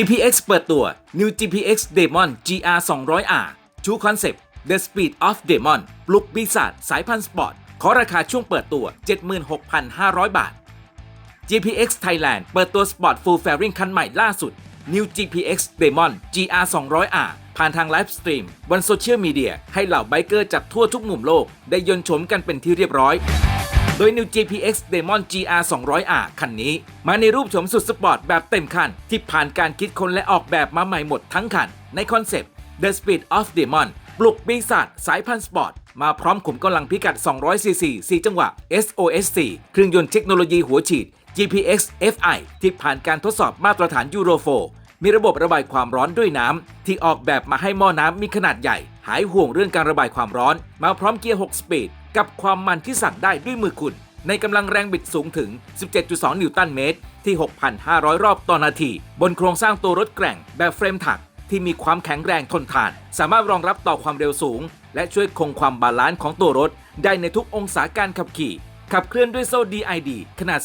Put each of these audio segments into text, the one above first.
GPX เปิดตัว New GPX Demon GR 200R True Concept The Speed of Demon ปลุกปีศาจสายพันธุ์สปอร์ต ขอราคาช่วงเปิดตัว 76,500 บาท GPX Thailand เปิดตัว Sport Full Fairing คันใหม่ล่าสุด New GPX Demon GR 200R ผ่านทางไลฟ์สตรีมบนโซเชียลมีเดียให้เหล่าไบเกอร์จากทั่วทุกมุมโลกได้ยนต์ชมกันเป็นที่เรียบร้อย โดย New GPX Demon GR 200R คันนี้ มาในรูปโฉมสุดสปอร์ตแบบเต็มคัน ที่ผ่านการคิดค้นและออกแบบมาใหม่หมดทั้งคัน ในคอนเซปต์ The Speed of Demon ปลุกปีศาจสายพันธุ์สปอร์ต มาพร้อมขุมกำลังพิกัด 200 cc 4 จังหวะ SOS4 เครื่องยนต์เทคโนโลยีหัวฉีด GPX FI ที่ผ่านการทดสอบมาตรฐานยูโร4มีระบบระบายความร้อนด้วยน้ำ ที่ออกแบบมาให้หม้อน้ำมีขนาดใหญ่ หายห่วงเรื่องการระบายความร้อน มาพร้อมเกียร์ 6 สปีด กับความมันที่สั่งได้ด้วยมือคุณ ในกำลังแรงบิดสูงถึง 17.2 นิวตันเมตร ที่ 6,500 รอบต่อนาที บนโครงสร้างตัวรถแกร่งแบบเฟรมถักที่มีความแข็งแรงทนทาน สามารถรองรับต่อความเร็วสูง และช่วยคงความบาลานซ์ของตัวรถ ได้ในทุกองศาการขับขี่ ขับเคลื่อนด้วยโซ่ DID ขนาด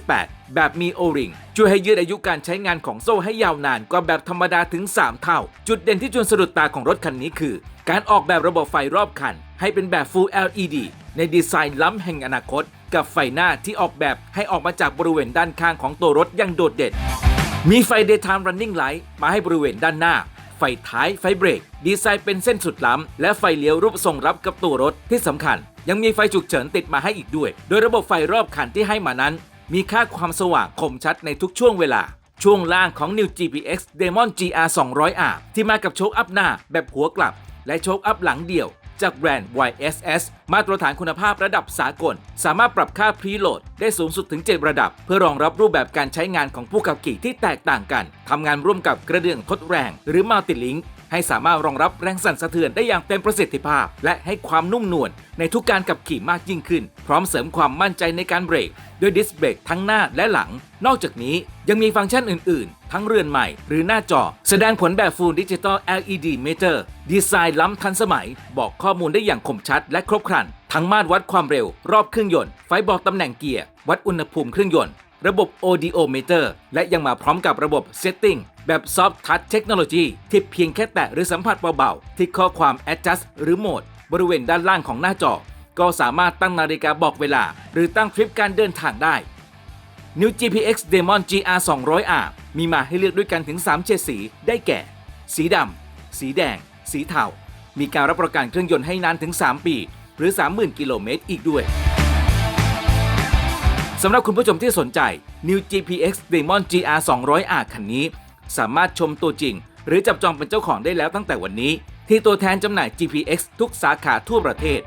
428 แบบมีโอริงช่วยให้ยืดอายุการใช้งานของโซ่ให้ยาวนานกว่าแบบธรรมดาถึง 3 เท่า จุดเด่นที่จวนสะดุดตาของรถคันนี้คือ การออกแบบระบบไฟรอบคัน ให้เป็นแบบ Full LED ในดีไซน์ล้ำแห่งอนาคต กับไฟหน้าที่ออกแบบให้ออกมาจากบริเวณด้านข้างของตัวรถอย่างโดดเด่น มีไฟ Daytime Running Light มาให้บริเวณด้านหน้า ไฟท้ายไฟเบรก ดีไซน์เป็นเส้นสุดล้ำ และไฟเลี้ยวรูปทรงรับกับตัวรถที่สำคัญ ยังมีไฟฉุกเฉินติดมาให้อีกด้วย โดยระบบไฟรอบคันที่ให้มานั้น มีค่าความสว่างคมชัดในทุกช่วงเวลาช่วงล่างของ New GPX Demon GR 200R ที่มากับโชคอัพหน้าแบบหัวกลับ และโชคอัพหลังเดี่ยว จากแบรนด์ YSS มาตรฐานคุณภาพระดับสากล สามารถปรับค่าพรีโหลดได้สูงสุดถึง 7 ระดับ เพื่อรองรับรูปแบบการใช้งานของผู้ขับขี่ที่แตกต่างกันทำงานร่วมกับกระเดื่องทดแรง หรือมัลติลิงก์ ให้สามารถรองรับแรงสั่นสะเทือนได้อย่างเต็มประสิทธิภาพ และให้ความนุ่มนวลในทุกการขับขี่มากยิ่งขึ้น พร้อมเสริมความมั่นใจในการเบรกด้วยดิสเบรกทั้งหน้าและหลัง นอกจากนี้ยังมีฟังก์ชันอื่น ๆ ทั้งเรือนใหม่หรือหน้าจอ แสดงผลแบบ Full Digital LED Meter ดีไซน์ล้ำทันสมัย บอกข้อมูลได้อย่างคมชัดและครบครัน ทั้งมาตรวัดความเร็ว รอบเครื่องยนต์ ไฟบอกตำแหน่งเกียร์ วัดอุณหภูมิเครื่องยนต์ ระบบ Audio Meter และยังมาพร้อมกับระบบ Setting แบบ Soft Touch Technology ที่เพียงแค่แตะหรือสัมผัสเบาๆ ที่ข้อความ Adjust หรือโหมดบริเวณด้านล่างของหน้าจอ ก็สามารถตั้งนาฬิกาบอกเวลา หรือตั้งทริปการเดินทางได้ New GPX Demon GR 200R มีมาให้เลือกด้วยกันถึง 3 เฉดสี ได้แก่ สีดำ สีแดง สีเทา มีการรับประกันเครื่องยนต์ให้นานถึง 3 ปี หรือ 30,000 กิโลเมตรอีกด้วย สำหรับคุณผู้ชมที่สนใจ New GPX Demon GR 200R คันนี้ สามารถชมตัวจริง หรือจับจองเป็นเจ้าของได้แล้วตั้งแต่วันนี้ ที่ตัวแทนจำหน่าย GPX ทุกสาขาทั่วประเทศ